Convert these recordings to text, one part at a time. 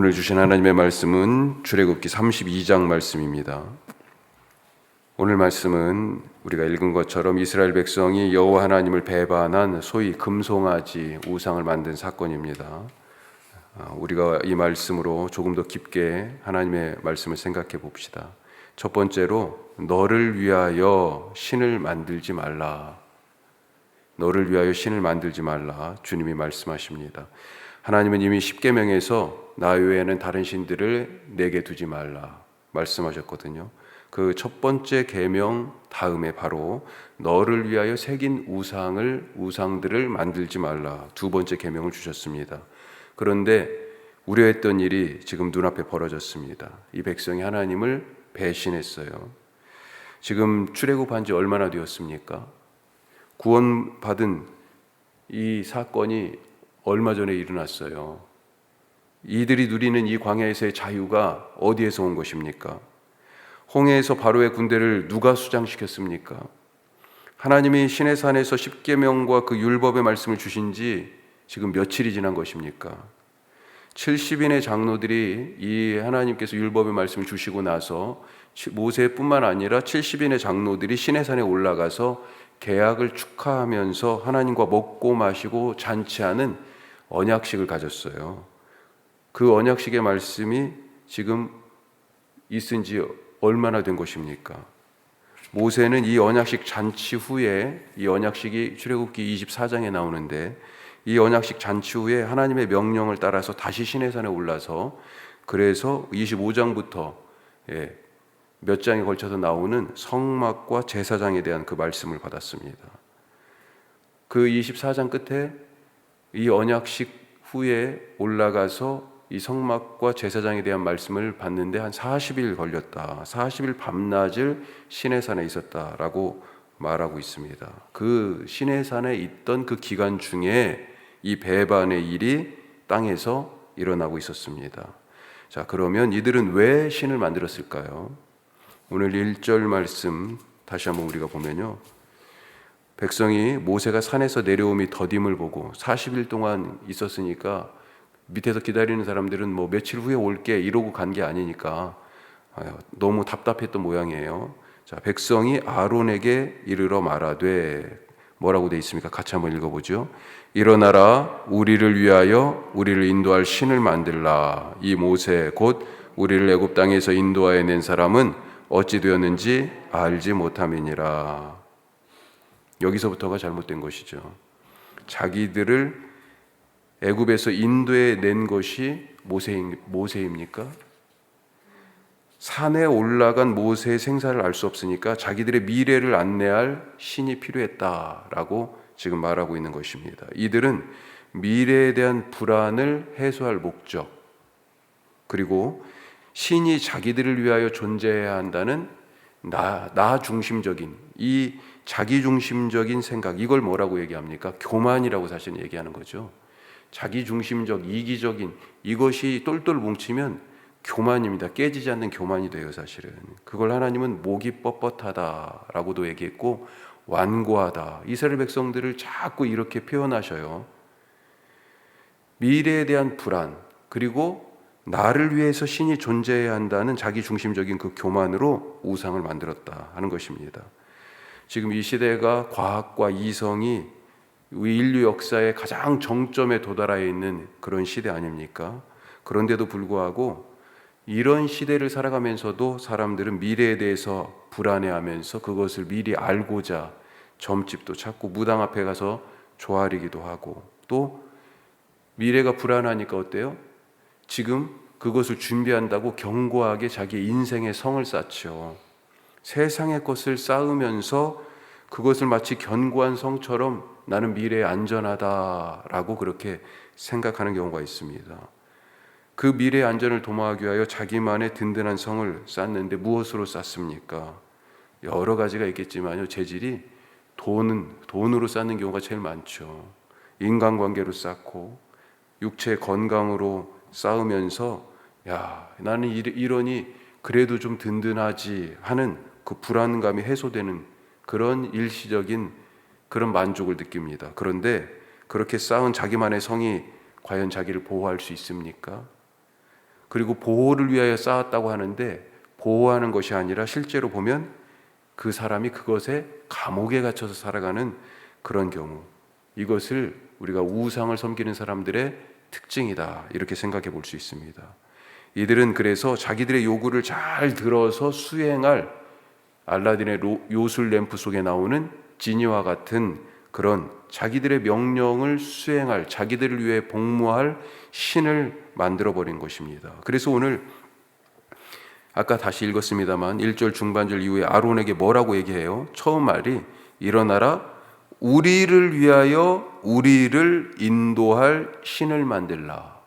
오늘 주신 하나님의 말씀은 출애굽기 32장 말씀입니다. 오늘 말씀은 우리가 읽은 것처럼 이스라엘 백성이 여호와 하나님을 배반한 소위 금송아지 우상을 만든 사건입니다. 아, 우리가 이 말씀으로 조금 더 깊게 하나님의 말씀을 생각해 봅시다. 첫 번째로 너를 위하여 신을 만들지 말라. 너를 위하여 신을 만들지 말라. 주님이 말씀하십니다. 하나님은 이미 십계명에서 나 외에는 다른 신들을 내게 두지 말라 말씀하셨거든요. 그 첫 번째 계명 다음에 바로 너를 위하여 새긴 우상을 우상들을 만들지 말라 두 번째 계명을 주셨습니다. 그런데 우려했던 일이 지금 눈앞에 벌어졌습니다. 이 백성이 하나님을 배신했어요. 지금 출애굽한 지 얼마나 되었습니까? 구원받은 이 사건이 얼마 전에 일어났어요. 이들이 누리는 이 광야에서의 자유가 어디에서 온 것입니까? 홍해에서 바로의 군대를 누가 수장시켰습니까? 하나님이 신의 산에서 십계명과 그 율법의 말씀을 주신 지 지금 며칠이 지난 것입니까? 70인의 장로들이 이 하나님께서 율법의 말씀을 주시고 나서 모세뿐만 아니라 70인의 장로들이 신의 산에 올라가서 계약을 축하하면서 하나님과 먹고 마시고 잔치하는 언약식을 가졌어요. 그 언약식의 말씀이 지금 있은 지 얼마나 된 것입니까? 모세는 이 언약식 잔치 후에 이 언약식이 출애굽기 24장에 나오는데 이 언약식 잔치 후에 하나님의 명령을 따라서 다시 시내산에 올라서 그래서 25장부터 예, 몇 장에 걸쳐서 나오는 성막과 제사장에 대한 그 말씀을 받았습니다. 그 24장 끝에 이 언약식 후에 올라가서 이 성막과 제사장에 대한 말씀을 받는데 한 40일 걸렸다. 40일 밤낮을 시내산에 있었다라고 말하고 있습니다. 그 시내산에 있던 그 기간 중에 이 배반의 일이 땅에서 일어나고 있었습니다. 자, 그러면 이들은 왜 신을 만들었을까요? 오늘 1절 말씀 다시 한번 우리가 보면요. 백성이 모세가 산에서 내려옴이 더딤을 보고 40일 동안 있었으니까 밑에서 기다리는 사람들은 뭐 며칠 후에 올게 이러고 간 게 아니니까 너무 답답했던 모양이에요. 자, 백성이 아론에게 이르러 말하되 뭐라고 돼 있습니까? 같이 한번 읽어보죠. 일어나라 우리를 위하여 우리를 인도할 신을 만들라. 이 모세 곧 우리를 애굽 땅에서 인도하여 낸 사람은 어찌 되었는지 알지 못함이니라. 여기서부터가 잘못된 것이죠. 자기들을 애굽에서 인도에 낸 것이 모세 모세입니까? 산에 올라간 모세의 생사를 알 수 없으니까 자기들의 미래를 안내할 신이 필요했다라고 지금 말하고 있는 것입니다. 이들은 미래에 대한 불안을 해소할 목적 그리고 신이 자기들을 위하여 존재해야 한다는 나, 나 중심적인 이 자기 중심적인 생각 이걸 뭐라고 얘기합니까? 교만이라고 사실 얘기하는 거죠. 자기 중심적 이기적인 이것이 똘똘 뭉치면 교만입니다. 깨지지 않는 교만이 돼요, 사실은. 그걸 하나님은 목이 뻣뻣하다라고도 얘기했고 완고하다. 이스라엘 백성들을 자꾸 이렇게 표현하셔요. 미래에 대한 불안 그리고 나를 위해서 신이 존재해야 한다는 자기 중심적인 그 교만으로 우상을 만들었다 하는 것입니다. 지금 이 시대가 과학과 이성이 인류 역사의 가장 정점에 도달해 있는 그런 시대 아닙니까? 그런데도 불구하고 이런 시대를 살아가면서도 사람들은 미래에 대해서 불안해하면서 그것을 미리 알고자 점집도 찾고 무당 앞에 가서 조아리기도 하고 또 미래가 불안하니까 어때요? 지금 그것을 준비한다고 견고하게 자기 인생의 성을 쌓죠. 세상의 것을 쌓으면서 그것을 마치 견고한 성처럼 나는 미래에 안전하다라고 그렇게 생각하는 경우가 있습니다. 그 미래의 안전을 도모하기 위하여 자기만의 든든한 성을 쌓는데 무엇으로 쌓습니까? 여러 가지가 있겠지만요. 재질이 돈은 돈으로 쌓는 경우가 제일 많죠. 인간관계로 쌓고 육체 건강으로 쌓으면서 야 나는 이러니 그래도 좀 든든하지 하는 그 불안감이 해소되는 그런 일시적인 그런 만족을 느낍니다. 그런데 그렇게 쌓은 자기만의 성이 과연 자기를 보호할 수 있습니까? 그리고 보호를 위하여 쌓았다고 하는데 보호하는 것이 아니라 실제로 보면 그 사람이 그것에 감옥에 갇혀서 살아가는 그런 경우 이것을 우리가 우상을 섬기는 사람들의 특징이다 이렇게 생각해 볼 수 있습니다. 이들은 그래서 자기들의 요구를 잘 들어서 수행할 알라딘의 로- 요술 램프 속에 나오는 지니와 같은 그런 자기들의 명령을 수행할 자기들을 위해 복무할 신을 만들어 버린 것입니다. 그래서 오늘 아까 다시 읽었습니다만 1절 중반절 이후에 아론에게 뭐라고 얘기해요? 처음 말이 일어나라 우리를 위하여 우리를 인도할 신을 만들라.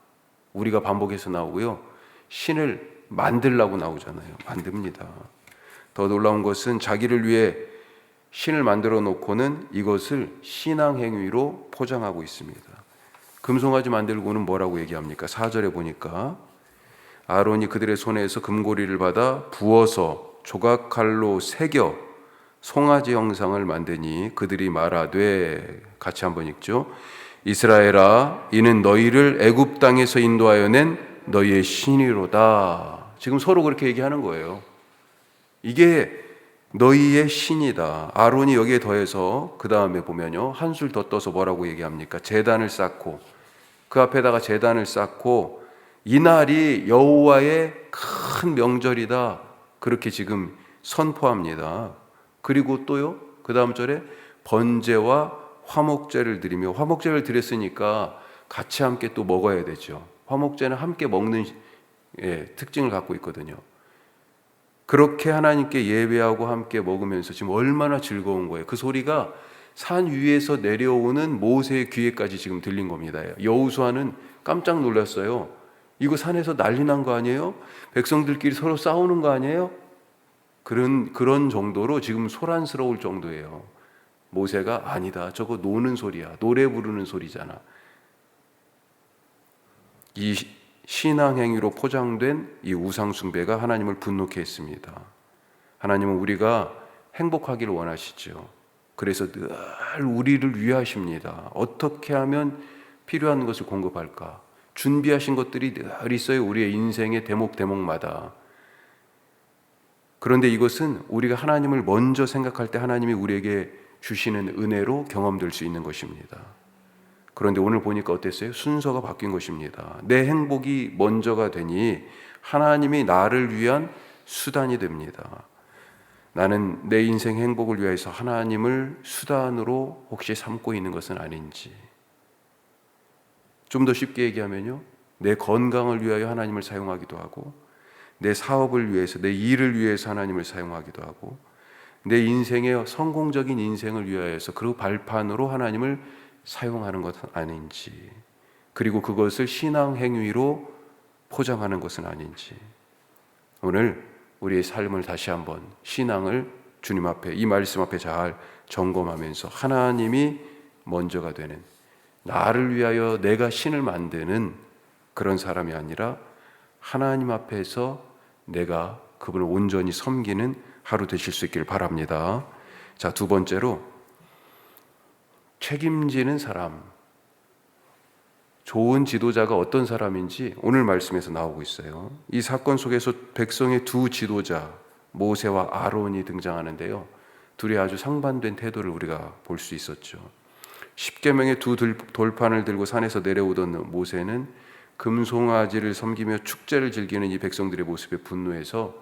우리가 반복해서 나오고요. 신을 만들라고 나오잖아요. 만듭니다. 더 놀라운 것은 자기를 위해 신을 만들어 놓고는 이것을 신앙 행위로 포장하고 있습니다. 금송아지 만들고는 뭐라고 얘기합니까? 4절에 보니까 아론이 그들의 손에서 금고리를 받아 부어서 조각칼로 새겨 송아지 형상을 만드니 그들이 말하되 같이 한번 읽죠. 이스라엘아 이는 너희를 애굽 땅에서 인도하여 낸 너희의 신이로다. 지금 서로 그렇게 얘기하는 거예요. 이게 너희의 신이다. 아론이 여기에 더해서 그 다음에 보면요 한술 더 떠서 뭐라고 얘기합니까? 재단을 쌓고 그 앞에다가 재단을 쌓고 이 날이 여호와의 큰 명절이다. 그렇게 지금 선포합니다. 그리고 또요 그 다음 절에 번제와 화목제를 드리며 화목제를 드렸으니까 같이 함께 또 먹어야 되죠. 화목제는 함께 먹는 예, 특징을 갖고 있거든요. 그렇게 하나님께 예배하고 함께 먹으면서 지금 얼마나 즐거운 거예요. 그 소리가 산 위에서 내려오는 모세의 귀에까지 지금 들린 겁니다. 여우수아는 깜짝 놀랐어요. 이거 산에서 난리 난 거 아니에요? 백성들끼리 서로 싸우는 거 아니에요? 그런 그런 정도로 지금 소란스러울 정도예요. 모세가 아니다. 저거 노는 소리야. 노래 부르는 소리잖아. 이 신앙 행위로 포장된 이 우상 숭배가 하나님을 분노케 했습니다. 하나님은 우리가 행복하기를 원하시죠. 그래서 늘 우리를 위하십니다. 어떻게 하면 필요한 것을 공급할까? 준비하신 것들이 늘 있어요. 우리의 인생의 대목 대목마다. 그런데 이것은 우리가 하나님을 먼저 생각할 때 하나님이 우리에게 주시는 은혜로 경험될 수 있는 것입니다. 그런데 오늘 보니까 어땠어요? 순서가 바뀐 것입니다. 내 행복이 먼저가 되니 하나님이 나를 위한 수단이 됩니다. 나는 내 인생 행복을 위해서 하나님을 수단으로 혹시 삼고 있는 것은 아닌지. 좀 더 쉽게 얘기하면요. 내 건강을 위하여 하나님을 사용하기도 하고, 내 사업을 위해서, 내 일을 위해서 하나님을 사용하기도 하고, 내 인생의 성공적인 인생을 위하여서 그 발판으로 하나님을 사용하는 것은 아닌지, 그리고 그것을 신앙 행위로 포장하는 것은 아닌지. 오늘 우리의 삶을 다시 한번 신앙을 주님 앞에 이 말씀 앞에 잘 점검하면서 하나님이 먼저가 되는 나를 위하여 내가 신을 만드는 그런 사람이 아니라 하나님 앞에서 내가 그분을 온전히 섬기는 하루 되실 수 있기를 바랍니다. 자, 두 번째로 책임지는 사람. 좋은 지도자가 어떤 사람인지 오늘 말씀에서 나오고 있어요. 이 사건 속에서 백성의 두 지도자 모세와 아론이 등장하는데요. 둘이 아주 상반된 태도를 우리가 볼 수 있었죠. 십계명의 두 돌판을 들고 산에서 내려오던 모세는 금송아지를 섬기며 축제를 즐기는 이 백성들의 모습에 분노해서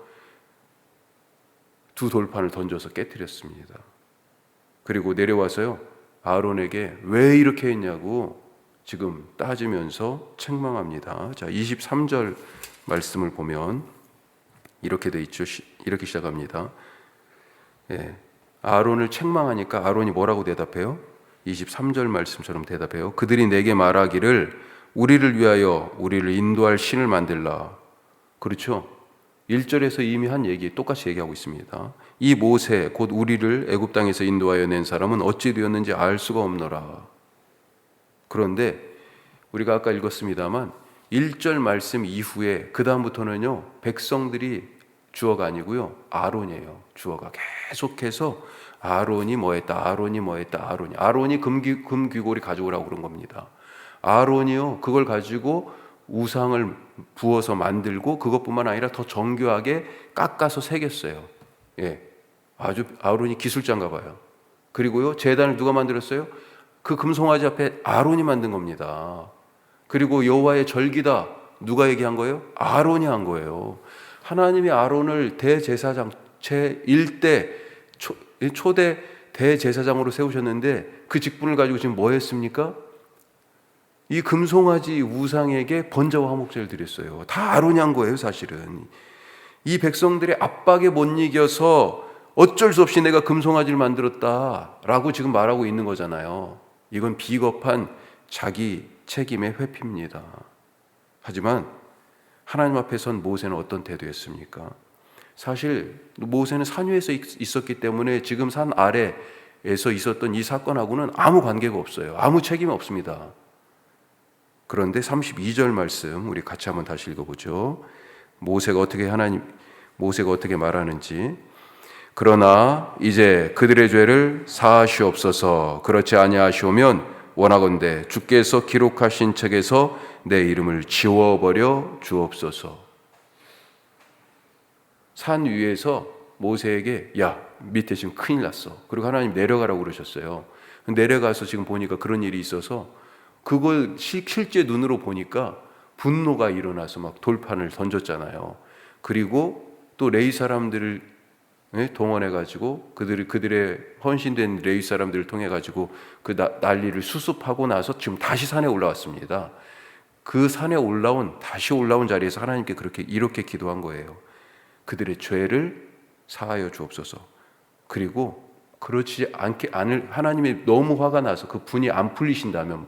두 돌판을 던져서 깨뜨렸습니다. 그리고 내려와서요. 아론에게 왜 이렇게 했냐고 지금 따지면서 책망합니다. 자, 23절 말씀을 보면 이렇게 돼 있죠. 이렇게 시작합니다. 예. 아론을 책망하니까 아론이 뭐라고 대답해요? 23절 말씀처럼 대답해요. 그들이 내게 말하기를 우리를 위하여 우리를 인도할 신을 만들라. 그렇죠? 1절에서 이미 한 얘기 똑같이 얘기하고 있습니다. 이 모세 곧 우리를 애굽 땅에서 인도하여 낸 사람은 어찌 되었는지 알 수가 없노라. 그런데 우리가 아까 읽었습니다만 1절 말씀 이후에 그 다음부터는요 백성들이 주어가 아니고요 아론이에요 주어가 계속해서 아론이 뭐 했다 아론이 뭐 했다 아론이 아론이 금귀, 금귀고리 가져오라고 그런 겁니다 아론이요 그걸 가지고 우상을 부어서 만들고 그것뿐만 아니라 더 정교하게 깎아서 새겼어요. 예. 아주 아론이 기술자인가 봐요. 그리고요, 재단을 누가 만들었어요? 그 금송아지 앞에 아론이 만든 겁니다. 그리고 여호와의 절기다 누가 얘기한 거예요? 아론이 한 거예요. 하나님이 아론을 대제사장 제 1대 초, 초대 대제사장으로 세우셨는데 그 직분을 가지고 지금 뭐 했습니까? 이 금송아지 우상에게 번제와 화목제를 드렸어요. 다 아론이 한 거예요, 사실은. 이 백성들의 압박에 못 이겨서 어쩔 수 없이 내가 금송아지를 만들었다라고 지금 말하고 있는 거잖아요. 이건 비겁한 자기 책임의 회피입니다. 하지만 하나님 앞에 선 모세는 어떤 태도였습니까? 사실 모세는 산 위에서 있- 있었기 때문에 지금 산 아래에서 있었던 이 사건하고는 아무 관계가 없어요. 아무 책임이 없습니다. 그런데 32절 말씀 우리 같이 한번 다시 읽어보죠. 모세가 어떻게 하나님 모세가 어떻게 말하는지. 그러나 이제 그들의 죄를 사하시옵소서. 그렇지 아니하시오면 원하건대 주께서 기록하신 책에서 내 이름을 지워버려 주옵소서. 산 위에서 모세에게 야 밑에 지금 큰일 났어. 그리고 하나님 내려가라고 그러셨어요. 내려가서 지금 보니까 그런 일이 있어서 그걸 시- 실제 눈으로 보니까 분노가 일어나서 막 돌판을 던졌잖아요 그리고 또 레이 사람들을 예, 동원해 가지고 그들이 그들의 헌신된 레위 사람들을 통해 가지고 그 나- 난리를 수습하고 나서 지금 다시 산에 올라왔습니다. 그 산에 올라온 다시 올라온 자리에서 하나님께 그렇게 이렇게 기도한 거예요. 그들의 죄를 사하여 주옵소서. 그리고 그렇지 않게 않을 하나님이 너무 화가 나서 그 분이 안 풀리신다면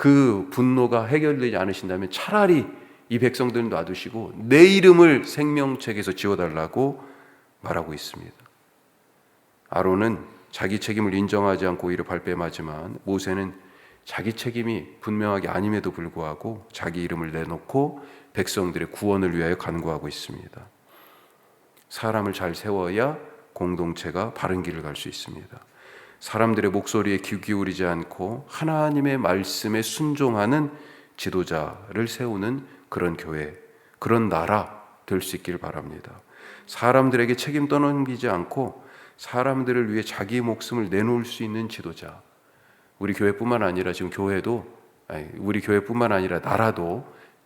그 분노가 해결되지 않으신다면 차라리 이 백성들 놔두시고 내 이름을 생명책에서 지워달라고 말하고 있습니다. 아론은 자기 책임을 인정하지 않고 오히려 발뺌하지만 모세는 자기 책임이 분명하게 아님에도 불구하고 자기 이름을 내놓고 백성들의 구원을 위하여 간구하고 있습니다. 사람을 잘 세워야 공동체가 바른 길을 갈 수 있습니다. 사람들의 목소리에 귀 기울이지 않고 하나님의 말씀에 순종하는 지도자를 세우는 그런 교회, 그런 나라 될 수 있기를 바랍니다. 사람들에게 책임 떠넘기지 않고 사람들을 위해 자기 목숨을 내놓을 수 있는 지도자. 우리 교회뿐만 아니라 지금 교회도 아니, 우리 교회뿐만 아니라 나라도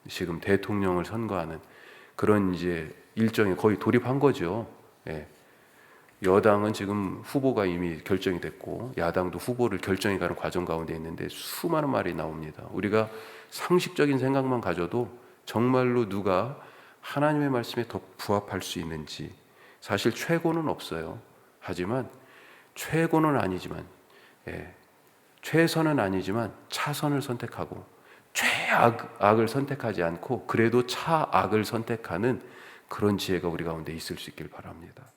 지금 대통령을 선거하는 그런 이제 일정에 거의 돌입한 거죠. 예. 여당은 지금 후보가 이미 결정이 됐고 야당도 후보를 결정해 가는 과정 가운데 있는데 수많은 말이 나옵니다. 우리가 상식적인 생각만 가져도 정말로 누가 하나님의 말씀에 더 부합할 수 있는지 사실 최고는 없어요. 하지만 최고는 아니지만 예, 최선은 아니지만 차선을 선택하고 최악을 선택하지 않고 그래도 차악을 선택하는 그런 지혜가 우리 가운데 있을 수 있길 바랍니다.